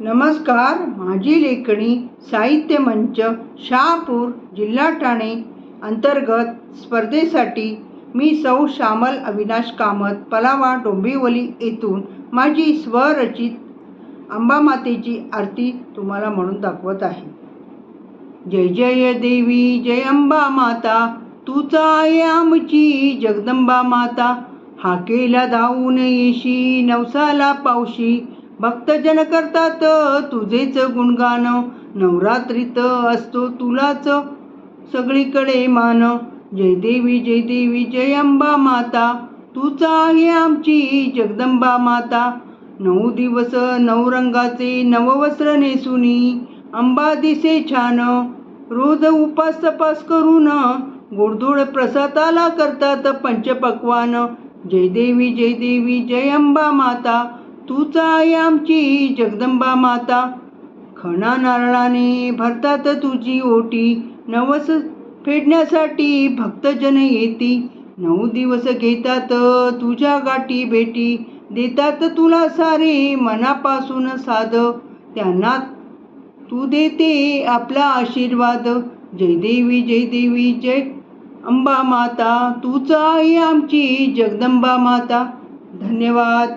नमस्कार माझी लेखणी साहित्य मंच शहापूर जिल्हा ठाणे अंतर्गत स्पर्धेसाठी मी सौ श्यामल अविनाश कामत पलावा डोंबिवली येथून माझी स्वरचित अंबामातेची आरती तुम्हाला म्हणून दाखवत आहे. जय जय देवी जय अंबा माता तुचा आहे आमची जगदंबा माता हाकेला धावून येशी नवसाला पावशी भक्तजन करतात तुझेच गुणगान नवरात्रीत असतो तुलाच सगळीकडे मान. जय देवी जय देवी जय अंबा माता तूच आहे आमची जगदंबा माता. नऊ दिवस नऊ रंगाचे नववस्त्र नेसुनी अंबा दिसे छान. रोज उपास तपास करून गोडधोड प्रसादाला करतात पंचपक्वान. जय देवी जय देवी जय अंबा माता तूच आहे आमची जगदंबा माता. खणा नारळाने भरतात तुझी ओटी. नवस फेडण्यासाठी भक्तजन येती. नऊ दिवस घेतात तुझ्या गाठी भेटी. देतात तुला सारे मनापासून साध त्यांना तू देते आपला आशीर्वाद. जयदेवी जयदेवी जय जय अंबा माता. तूच आहे आमची जगदंबा माता. धन्यवाद.